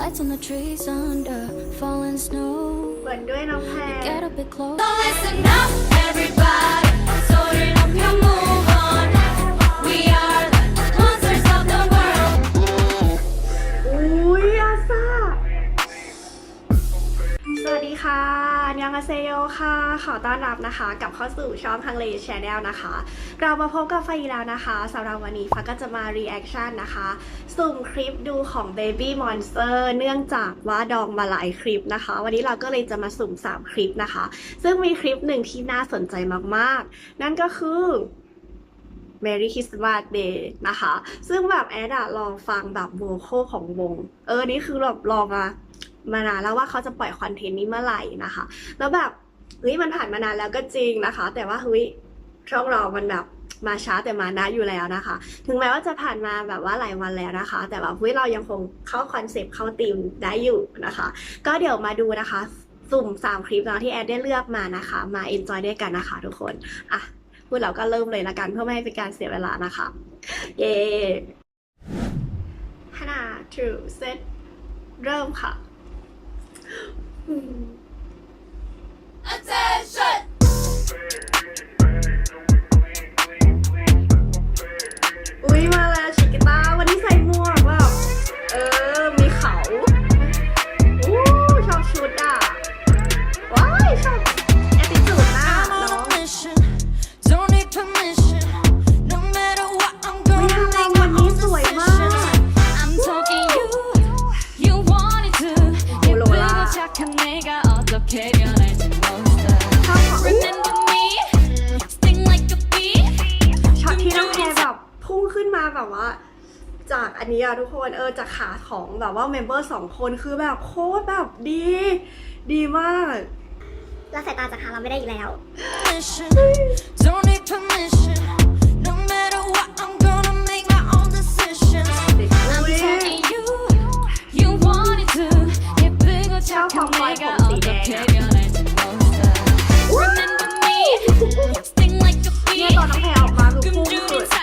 Lights on the trees under falling snow. เปิดด้วยน้องแพร Get a bit close. So listen up, everybody. ยองอาเซโยค่ะ ขอต้อนรับนะคะกลับเข้าสู่ช่องทางเลชแนลนะคะ เรามาพบกับไฟอีแล้วนะคะสำหรับวันนี้ฟ้าก็จะมา reaction นนะคะ สุ่มคลิปดูของ Baby Monster เนื่องจากว่าดองมาหลายคลิปนะคะ วันนี้เราก็เลยจะมาสุ่ม 3 คลิปนะคะ ซึ่งมีคลิปหนึ่งที่น่าสนใจมากๆ นั่นก็คือ Merry Christmas Day นะคะ ซึ่งแบบแอดอะลองฟังแบบโวคอลของวง เออ นี่คือแบบลองมา มานานแล้วว่าเขาจะปล่อยคอนเทนต์นี้เมื่อไหร่นะคะ แล้วแบบเฮ้ยมันผ่านมานานแล้วก็จริงนะคะ แต่ว่าเฮ้ยช่องเรามันแบบมาช้าแต่มานะอยู่แล้วนะคะ ถึงแม้ว่าจะผ่านมาแบบว่าหลายวันแล้วนะคะ แต่แบบเฮ้ยเรายังคงเข้าคอนเซปต์เข้าธีมได้อยู่นะคะ ก็เดี๋ยวมาดูนะคะ สุ่มสามคลิปนะที่แอดได้เลือกมานะคะ มาเอนจอยด้วยกันนะคะทุกคนอะพูดแล้วก็เริ่มเลยละกันเพื่อไม่ให้เป็นการเสียเวลานะคะเย้ห้า two set เริ่มค่ะ ล้วชิกิต้าวัน ของแบบว่าเมมเบอร์สองคนคือแบบโคตรแบบดี ดีมาก เราสายตาจากหาเราไม่ได้อีกแล้ว Don't need permission. No matter what, I'm gonna make my own decisions. อุ๊ย Telling you, you wanted to get bigger, talk to bigger, all the bigger than supposed to. Remember me, sting like a เนี่ย bee. ตอนน้องแพรออกมาคือ Come พุ่ง do สุด it,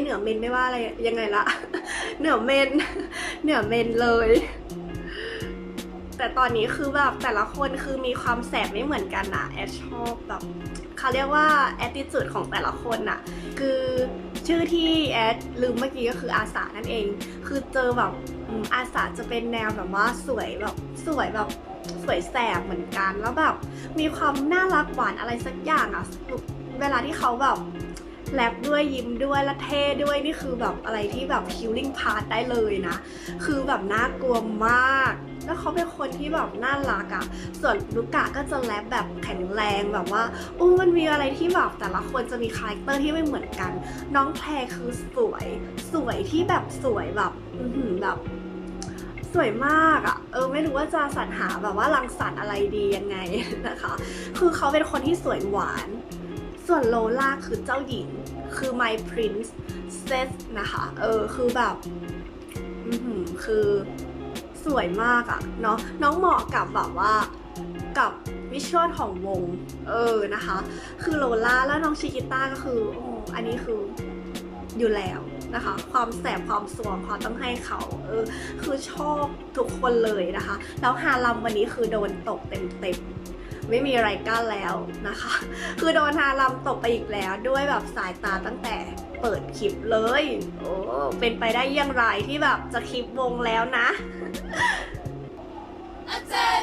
เหนือเมนไม่ว่าอะไรยังไงละเหนือเมนเหนือเมนเลย แต่ตอนนี้คือแบบแต่ละคนคือมีความแสบไม่เหมือนกันนะแอดชอบแบบเขาเรียกว่า attitude ของแต่ละคนน่ะ คือชื่อที่แอดลืมเมื่อกี้ก็คืออาสานั่นเอง คือเจอแบบอืมอาสาจะเป็นแนวแบบว่าสวยแบบสวยแบบสวยแสบเหมือนกันแล้วแบบมีความน่ารักหวานอะไรสักอย่างอะเวลาที่เขาแบบ แรปด้วยยิ้มด้วยและเท่ด้วยนี่คือแบบอะไรที่แบบ healing part ได้เลยนะ คือแบบน่ากลัวมาก แล้วเขาเป็นคนที่แบบน่ารักอะ่ะส่วนลูกะก็จะแรปแบบแข็งแรงแบบว่าอู้มันมีอะไรที่แบบแต่ละคนจะมีคาแรคเตอร์ที่ไม่เหมือนกัน น้องแพรคือสวย สวยที่แบบสวยแบบอือหือแบบสวยมากอะ่ะ เออไม่รู้ว่าจะสรรหาแบบว่ารังสรรค์อะไรดียังไงนะคะ คือเขาเป็นคนที่สวยหวาน ส่วนโลล่าคือเจ้าหญิง คือ my princess นะคะ เออ คือแบบ อือหือคือสวยมากอะเนาะ น้องเหมาะกับแบบว่า กับวิชวลของวง เออ นะคะ คือโลล่าแล้วน้องชิกิต้าก็คือโอ้อันนี้คืออยู่แล้วนะคะ ความแสบความสวงเขาต้องให้เขา เออ คือชอบทุกคนเลยนะคะ แล้วฮาลัมวันนี้คือโดนตกเต็มๆ ไม่มีอะไรกั้นแล้วนะคะ คือโดนฮาลัมตกไปอีกแล้วด้วยแบบสายตาตั้งแต่เปิดคลิปเลย โอ้เป็นไปได้ยังไรที่แบบจะคลิปวงแล้วนะอาจาร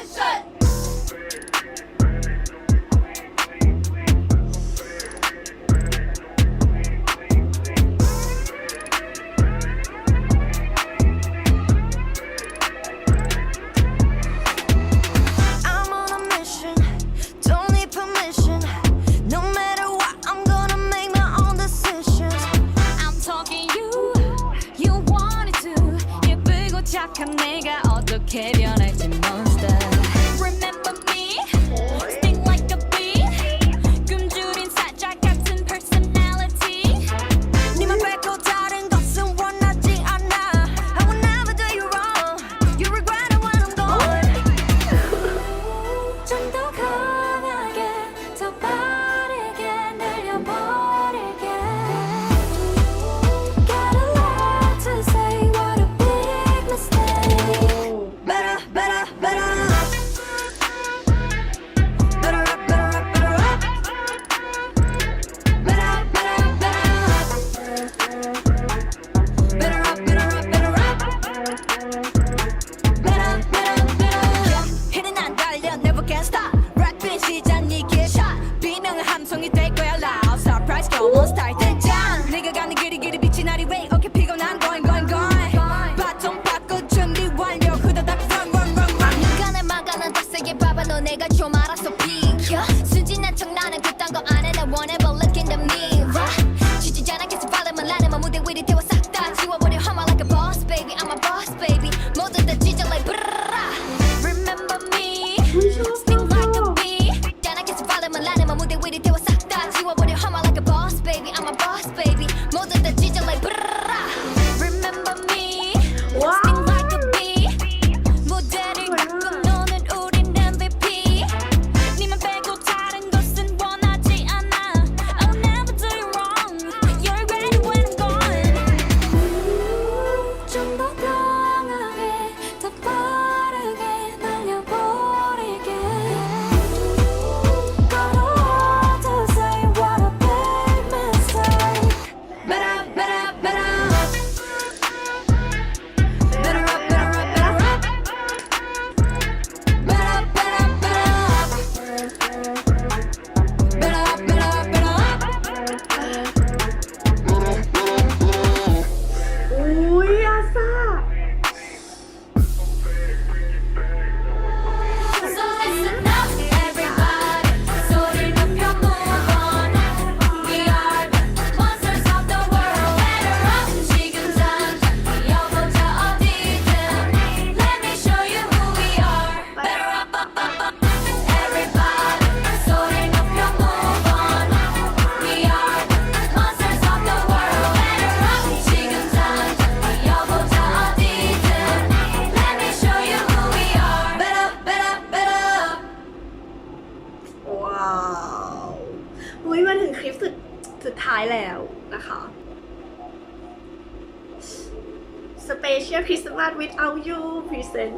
Special Christmas without you present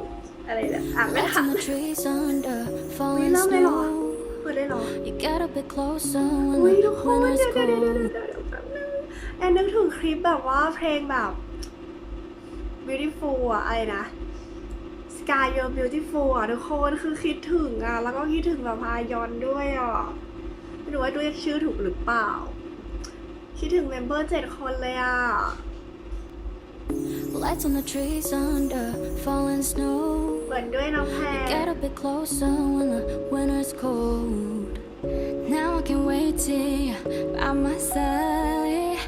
อะไรเนี่ยอ่านไม่ Lights ทัน in the trees under อุ้ย falling เริ่มเลยเหรอ snow. เปิดได้เหรอ You get a bit closer อุ้ย when ทุ the กคน winter's เดี๋ยวเดี๋ยวเดี๋ยวเดี๋ยว cold. เดี๋ยวเดี๋ยวแป๊บนึงแอนนึกถึงคลิปแบบว่าเพลงแบบ beautiful อะอะไรนะ sky you're beautiful อะทุกคนคือคิดถึงอะแล้วก็คิดถึงแบบพายอนด้วยอะไม่รู้ว่าด้วยชื่อถูกหรือเปล่า คิดถึงเมมเบอร์เจ็ดคนเลยอะ Lights on the trees under falling snow. เหมือนด้วยน้องแพร Get a bit closer when the winter's cold. Now I can wait till you're by my side.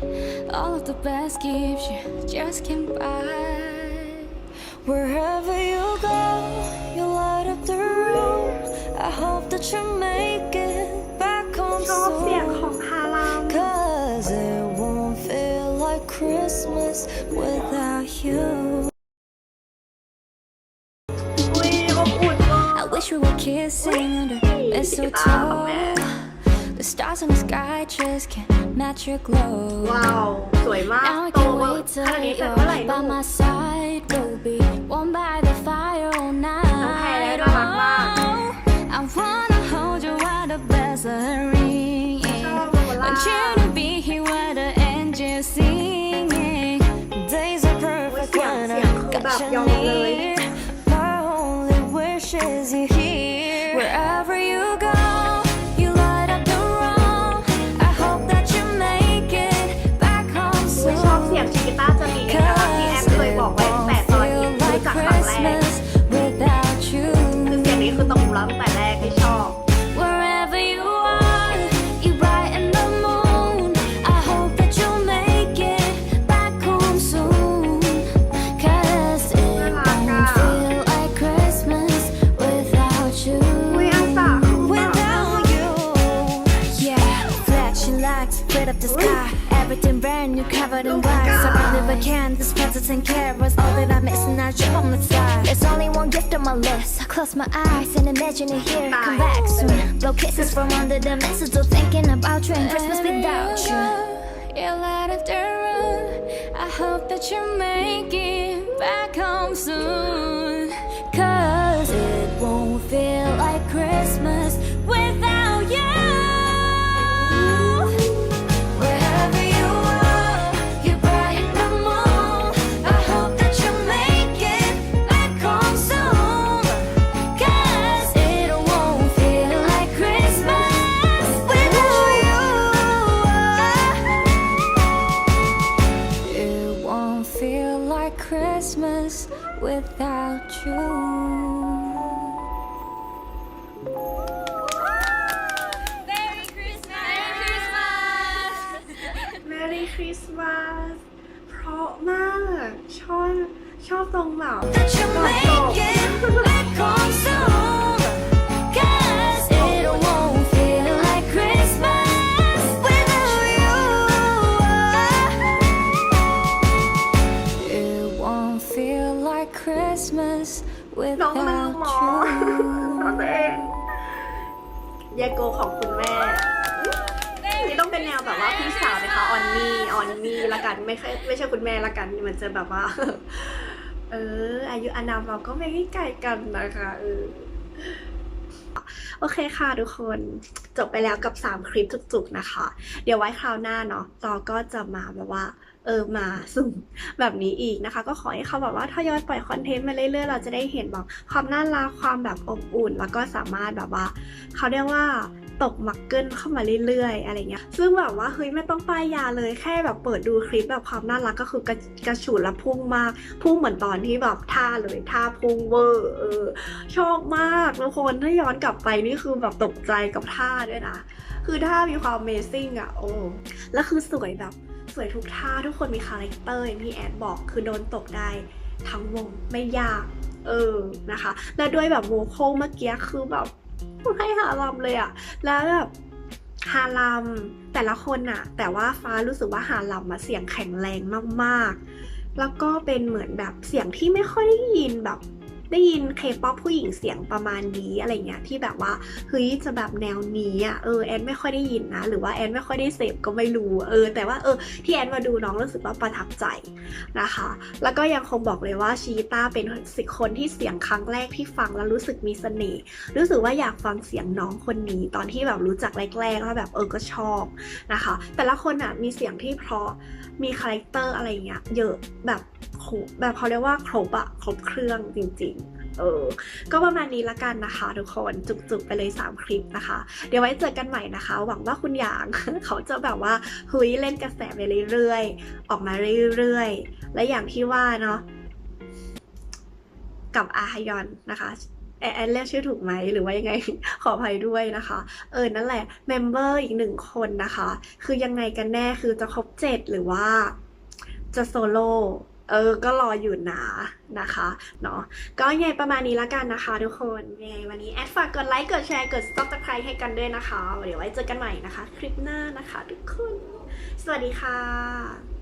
All of the best gifts you just can't buy. Wherever you go, you light up the room. I hope that you make it back home ชอบเสียงข soon. องฮาราม Cause it won't feel like Christmas without you. อุ้ยอบอุ่นมาก I wish we were kissing under mistletoe. The stars in the sky just can't match your glow. ว้าว สวยมาก Now I โต can't มา wait ขนาด till นี้เป็นเมื่อไหร่ you're ลู by ก my side. We'll be warm by the fire And. All that I'm missing out you on the side. There's only one gift on my list. I close my eyes and imagine it here. Come back soon. Blow kisses from under the mistletoe, thinking about you and Christmas without you. You light up the room. I hope that you make it back home soon. Cause it won't feel like Christmas without ยาโกของคุณแม่นี่ต้องเป็นแนวแบบว่าพี่สาวนะคะออนนี่ออนนี่ละกันไม่ใช่ไม่ใช่คุณแม่ละกันมันจะแบบว่า เออ อายุอานามเราก็ไม่ได้ไกลกันนะคะเออโอเคค่ะทุกคนจบไปแล้วกับ 3 คลิปจุกๆนะคะ เดี๋ยวไว้คราวหน้าเนาะเราก็จะมาแบบว่า เออมาสุ่มแบบนี้อีกนะคะ ก็ขอให้เขาแบบว่าทยอยปล่อยคอนเทนต์มาเรื่อยๆ เราจะได้เห็นแบบความน่ารักความแบบอบอุ่น แล้วก็สามารถแบบว่าเขาเรียกว่าตกมักเกิลเข้ามาเรื่อยๆ อะไรเงี้ย ซึ่งแบบว่าเฮ้ยไม่ต้องป้ายยาเลยแค่แบบเปิดดูคลิปแบบความน่ารักก็คือกระกระฉูดและพุ่งมาก พุ่งเหมือนตอนที่แบบท่าเลยท่าพุ่งเวอร์เออชอบมากทุกคนถ้าย้อนกลับไปนี่คือแบบตกใจกับท่าด้วยนะ คือท่ามีความ Amazing อะโอ้แล้วคือสวยแบบ สวยทุกท่าทุกคนมีคาแรคเตอร์อย่างที่แอดบอกคือโดนตกได้ทั้งวงไม่ยาก เออนะคะ แล้วด้วยแบบโวคอลเมื่อกี้คือแบบให้ฮาลัมเลยอะแล้วแบบฮาลัมแต่ละคนอะแต่ว่าฟ้ารู้สึกว่าฮาลัมอะเสียงแข็งแรงมากๆ แล้วก็เป็นเหมือนแบบเสียงที่ไม่ค่อยได้ยินแบบ ได้ยินเคป๊อปผู้หญิงเสียงประมาณนี้อะไรเงี้ยที่แบบว่าเฮ้ยจะแบบแนวนี้อะเออแอนไม่ค่อยได้ยินนะ หรือว่าแอนไม่ค่อยได้เสพก็ไม่รู้เออ แต่ว่าเออที่แอนมาดูน้องรู้สึกว่าประทับใจนะคะ แล้วก็ยังคงบอกเลยว่าชีต้าเป็นสิคนที่เสียงครั้งแรกที่ฟังแล้วรู้สึกมีเสน่ห์รู้สึกว่าอยากฟังเสียงน้องคนนี้ ตอนที่แบบรู้จักแรกๆแล้วแบบเออก็ชอบนะคะ แต่ละคนอะมีเสียงที่เพราะมีคาแรคเตอร์อะไรเงี้ยเยอะแบบโหแบบเขาเรียกว่าครบอะครบเครื่องจริงๆ เออ ก็ประมาณนี้ละกันนะคะทุกคนจุกๆไปเลย 3 คลิปนะคะ เดี๋ยวไว้เจอกันใหม่นะคะ หวังว่าคุณหยางเขาจะแบบว่าเฮ้ยเล่นกระแสไปเรื่อยๆ ออกมาเรื่อยๆ และอย่างที่ว่าเนาะกับอาฮยอนนะคะแอนแอนเรียกชื่อถูกไหมหรือว่ายังไง ขออภัยด้วยนะคะ เออ นั่นแหละเมมเบอร์อีกหนึ่งคนนะคะ คือยังไงกันแน่คือจะครบเจ็ดหรือว่าจะโซโล่ เออ ก็รออยู่นะนะคะ เนาะ ก็ยังไงประมาณนี้ละกันนะคะทุกคน ยังไงวันนี้แอดฝากกดไลค์ กดแชร์ กด subscribe ให้กันด้วยนะคะ เดี๋ยวไว้เจอกันใหม่นะคะ คลิปหน้านะคะ ทุกคน สวัสดีค่ะ